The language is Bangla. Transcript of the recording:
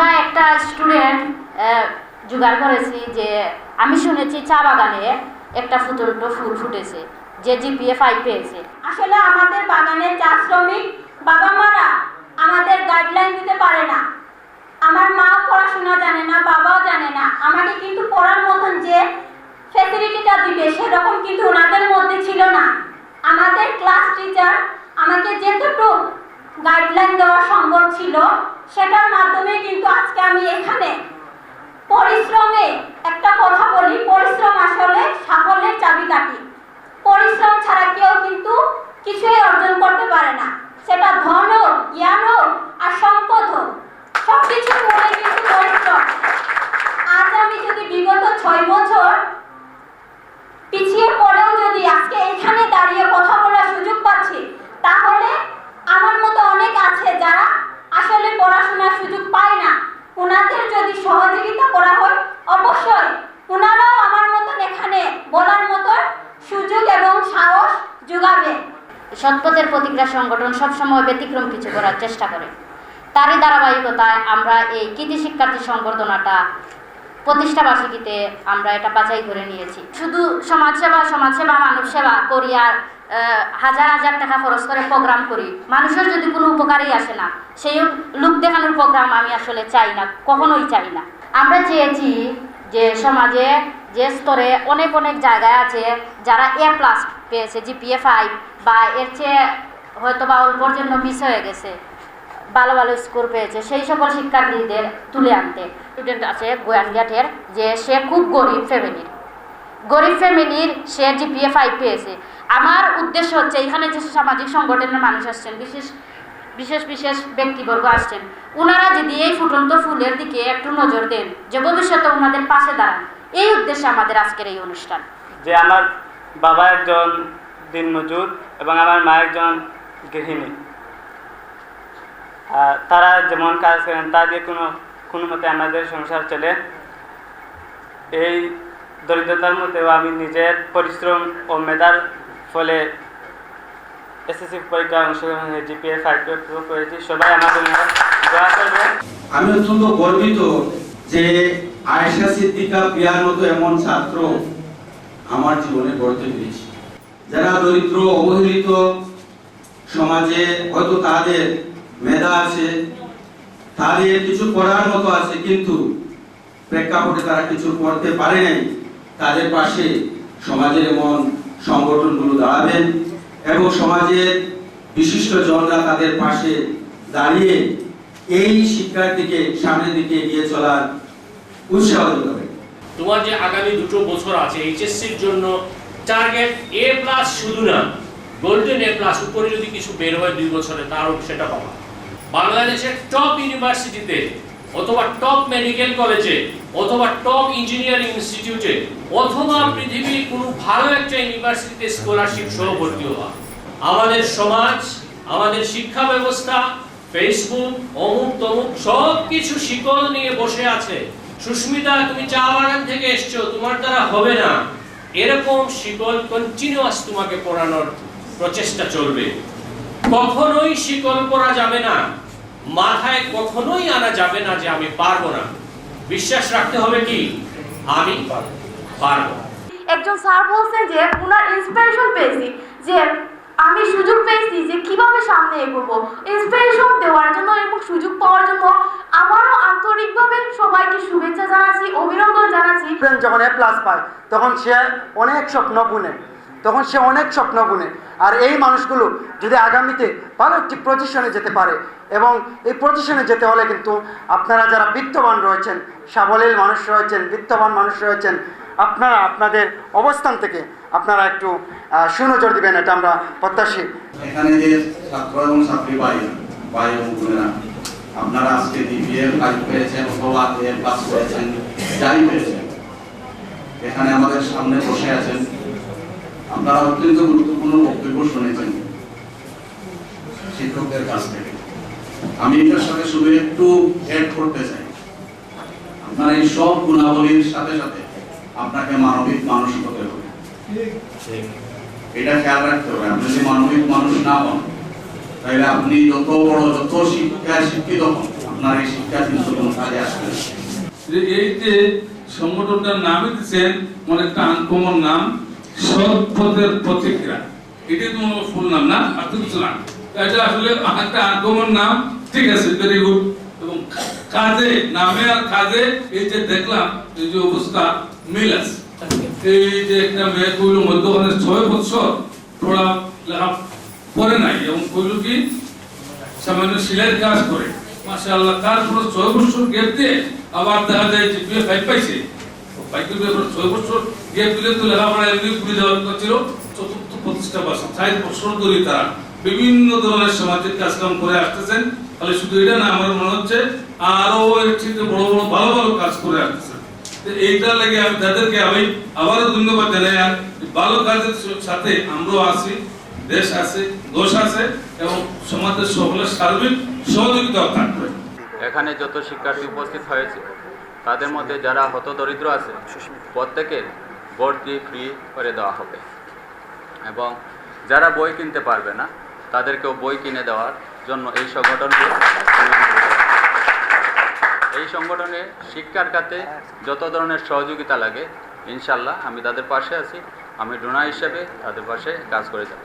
আমরা একটা স্টুডেন্ট জোগাড় করেছি যে আমি শুনেছি চা বাগানে একটা ফুটন্ত ফুল ফুটেছে, যে জিপিএ ফাইভ পেয়েছে। আসলে আমাদের বাগানের চা শ্রমিক বাবা মারা আমাদের গাইডলাইন দিতে পারে না। আমার মাও পড়াশোনা জানে না, বাবাও জানে না। আমাকে কিন্তু পড়ার মতন যে ফ্যাসিলিটিটা দিবে, সেরকম কিন্তু ওনাদের মধ্যে ছিল না। আমাদের ক্লাস টিচার আমাকে যেটুকু গাইডলাইন দেওয়া সম্ভব ছিল, সেটার মাধ্যমে কিন্তু আজকে আমি এখানে পরিশ্রমে একটা কথা বলি, পরিশ্রম আসলে সাফল্যের চাবিকাঠি। পরিশ্রম ছাড়া কেউ কিন্তু কিছুই অর্জন করতে পারে না। সেটা ধন হোক, জ্ঞান হোক আর সম্পদ হোক সব কিছু মূলে কিন্তু পরিশ্রম। আজ আমি যদি বিগত ছয় বছর পিছিয়ে পড়েও যদি আজকে এখানে দাঁড়িয়ে কথা বলার সুযোগ পাচ্ছি তাহলে আমার মতো অনেক আছে যারা আসলে পড়াশোনার সুযোগ পায় না ওনাদের যদি সহযোগিতা করা হয় অবশ্যই ওনারাও আমার মতন এখানে বলার মতো সুযোগ এবং সাহস যোগাবে সৎপথের প্রতিক্রিয়া সংগঠন সবসময় ব্যতিক্রম কিছু করার চেষ্টা করে। তারই ধারাবাহিকতায় আমরা এই কৃতি শিক্ষার্থী সংবর্ধনাটা প্রতিষ্ঠা বার্ষিকীতে আমরা এটা বাছাই করে নিয়েছি। শুধু সমাজসেবা সমাজসেবা মানব সেবা হাজার হাজার টাকা খরচ করে প্রোগ্রাম করি। মানুষের যদি কোনো উপকারই আসে না, সেই লোক দেখানোর প্রোগ্রাম আমি আসলে চাই না, কখনোই চাই না। আমরা চেয়েছি যে সমাজে যে স্তরে অনেক অনেক জায়গায় আছে, যারা এ প্লাস পেয়েছে জিপিএ ফাইভ বা এর চেয়ে হয়তো বা অল্পর জন্য মিস হয়ে গেছে, ভালো ভালো স্কোর পেয়েছে, সেই সকল শিক্ষার্থীদের তুলে আনতে। স্টুডেন্ট আছে গোয়ানঘাটের যে সে খুব গরিব ফ্যামিলির গরিব ফ্যামিলির সে জিপিএ ফাইভ পেয়েছে। আমার উদ্দেশ্য হচ্ছে, এখানে যে সামাজিক সংগঠনের মানুষ আসছেন, বিশেষ বিশেষ বিশেষ ব্যক্তিবর্গ আসছেন ওনারা যদি এই ফুটন্ত ফুলের দিকে একটু নজর দেন, যে ভবিষ্যতে ওনাদের পাশে দাঁড়ান এই উদ্দেশ্যে আমাদের আজকের এই অনুষ্ঠান। যে আমার বাবা একজন দিনমজুর এবং আমার মা একজন গৃহিণী। আর তারা যেমন কাজ করেন তা দিয়ে কোনো কোনো মতে আমাদের সংসার চলে। এই দরিদ্রতার মধ্যেও আমি নিজের পরিশ্রম ও মেধার ফলে এসএসসি পরীক্ষা অংশগ্রহণ জিপিএ ফাইভ করেছি। সবাই আমার জন্য দোয়া করবেন। আমি অত্যন্ত গর্বিত যে আয়েশা সিদ্দিকা প্রিয়ার মতো এমন ছাত্র আমার জীবনে গড়তে পেরেছি। যারা দরিদ্র, অবহেলিত সমাজে হয়তো তাদের মেধা আছে, তাদের কিছু করার মতো আছে, কিন্তু প্রেক্ষাপটে তারা কিছু করতে পারে নাই। তাদের পাশে সমাজের এমন সংগঠনগুলো দাঁড়াবেন এবং সমাজের বিশিষ্ট জনরা তাদের পাশে দাঁড়িয়ে এই শিক্ষার্থীকে সামনের দিকে এগিয়ে চলার তোমার যে আগামী দুটো বছর আছে, এইচএসসির জন্য টার্গেট এ প্লাস শুধু না গোল্ডেন এ প্লাস উপরে যদি কিছু বের হয় দুই বছরে, তারও সেটা পাবা। বাংলাদেশের টপ ইউনিভার্সিটিতে অথবা টপ মেডিকেল কলেজে অথবা টপ ইঞ্জিনিয়ারিং ইনস্টিটিউটে অথবা পৃথিবীর কোনো ভালো একটা ইউনিভার্সিটিতে স্কলারশিপ সহ ভর্তি হওয়া আমাদের সমাজ, আমাদের শিক্ষা ব্যবস্থা ফেসবুক অমুক তমুক সব কিছু শিকল নিয়ে বসে আছে। সুস্মিতা, তুমি চা বাগান থেকে এসছো, তোমার দ্বারা হবে না। এরকম শিকল কন্টিনিউয়াস তোমাকে পড়ানোর প্রচেষ্টা চলবে। কখনোই শিকল পরা যাবে না। মাথায় কখনোই আনা যাবে না যে আমি পারব না। বিশ্বাস রাখতে হবে কি? আমি পারব। একজন স্যার বলছেন যে ওনার ইন্সপিরেশন পেয়েছি, যে আমি সুযোগ পেয়েছি যে কীভাবে সামনে এগোবো। ইন্সপিরেশন দেওয়ার জন্য এবং সুযোগ পাওয়ার জন্য আমারও স্টুডেন্ট যখন এ প্লাস পায়, তখন সে অনেক স্বপ্ন বুনে। তখন সে অনেক স্বপ্ন বুনে। আর এই মানুষগুলো যদি আগামীতে ভালো একটি পজিশনে যেতে পারে এবং এই পজিশনে যেতে হলে কিন্তু আপনারা যারা বিত্তবান রয়েছেন, সাবলীল মানুষ রয়েছেন, বিত্তবান মানুষ রয়েছেন, আপনারা আপনাদের অবস্থান থেকে আপনারা একটু সুনজর দিবেন, এটা আমরা প্রত্যাশী। এখানে যে ছাত্র এবং ছাত্রী আপনারা আজকে ডিবিএ ফাইভ পেয়েছেন অথবা এ প্লাস পেয়েছেন, যাই পেয়েছেন এখানে আমাদের সামনে বসে আছেন। আপনারা অত্যন্ত গুরুত্বপূর্ণ বক্তব্য শুনেছেন শিক্ষকদের কাছ থেকে। আমি এটার সাথে শুধু একটু এড করতে চাই। আপনার এই সব গুণাবলীর সাথে সাথে আপনাকে মানবিক মানুষ হতে হবে। এটা খেয়াল রাখতে হবে। আপনি যদি মানবিক মানুষ না হন, তাহলে আপনি যত বড়, যত শিক্ষায় শিক্ষিত হন, আপনার এই শিক্ষার্থী কোনো কাজে আসবে এই যে সংগঠনটার নামই দিচ্ছেন অনেকটা আনকমন নাম সৎ পথের প্রতিক্রিয়া এটাই তোমার ফুল নাম, না? আর তো না। এটা আসলে একটা আনকমন নাম, ঠিক আছে ভেরি গুড এবং কাজে, নামে আর কাজে এই যে দেখলাম, এই যে অবস্থা, মিল আছে। এই যে একটা মেয়ে কইল, মধ্যখানে ছয় বছর পড়া লেখা করে নাই, এবং কইল কি, সামান্য সিলাইয়ের কাজ করে। বিভিন্ন ধরনের সামাজিক কাজকাম করে আসতেছেন। তাহলে শুধু এটা না, আমার মনে হচ্ছে আরও বড় বড়, ভালো ভালো কাজ করে আসতেছেন। তো এইটার লাগে আমি আমি আবারও ধন্যবাদ জানাই। আর ভালো কাজের সাথে আমরাও আছি, দেশ আছে দোষ আছে, এবং সমাজের সকলের সার্বিক এখানে যত শিক্ষার্থী উপস্থিত হয়েছে, তাদের মধ্যে যারা হতদরিদ্র আছে, প্রত্যেকের ভর্তি ফ্রি করে দেওয়া হবে। এবং যারা বই কিনতে পারবে না, তাদেরকেও বই কিনে দেওয়ার জন্য এই সংগঠনকে এই সংগঠনে শিক্ষার খাতে যত ধরনের সহযোগিতা লাগে, ইনশাল্লাহ আমি তাদের পাশে আছি। আমি ডোনা হিসেবে তাদের পাশে কাজ করে যাব।